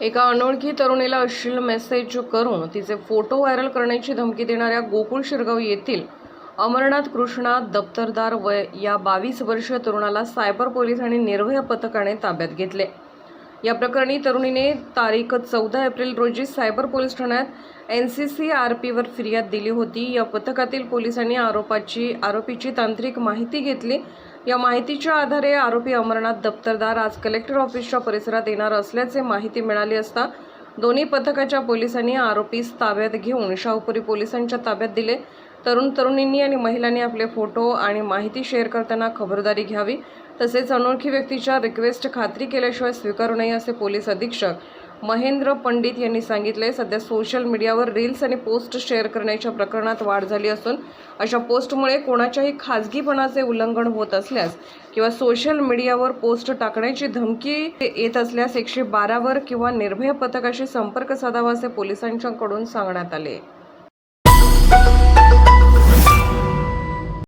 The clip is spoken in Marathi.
एका अनोळखी तरुणीला अश्लील मेसेज करून तिचे फोटो व्हायरल करण्याची धमकी देणाऱ्या गोकुळ शिरगाव येथील अमरनाथ कृष्णा दप्तरदार वय या बावीस वर्षीय तरुणाला सायबर पोलीस आणि निर्भय पथकाने ताब्यात घेतले. या प्रकरणी तरुणीने तारीख चौदा एप्रिल रोजी सायबर पोलीस ठाण्यात एन सी सी आर पीवर फिर्याद दिली होती. या पथकातील पोलिसांनी आरोपाची आरोपीची तांत्रिक माहिती घेतली. या माहितीच्या आधारे आरोपी अमरनाथ दप्तरदार आज कलेक्टर ऑफिसच्या परिसरात येणार असल्याचे माहिती मिळाली असता दोन्ही पथकाच्या पोलिसांनी आरोपीस ताब्यात घेऊन शाहूपुरी पोलिसांच्या ताब्यात दिले. तरुण तरुणींनी आणि महिलांनी आपले फोटो आणि माहिती शेअर करताना खबरदारी घ्यावी तसेच अनोळखी व्यक्तीच्या रिक्वेस्ट खात्री केल्याशिवाय स्वीकारू नये असे पोलीस अधीक्षक महेंद्र पंडित यांनी सांगितले सध्या सोशल मीडियावर रील्स आणि पोस्ट शेअर करण्याच्या प्रकरणात वाढ झाली असून अशा पोस्टमुळे कोणाच्याही खाजगीपणाचे उल्लंघन होत असल्यास किंवा सोशल मीडियावर पोस्ट टाकण्याची धमकी येत असल्यास एकशे बारावर किंवा निर्भय पथकाशी संपर्क साधावा असे पोलिसांच्याकडून सांगण्यात आले.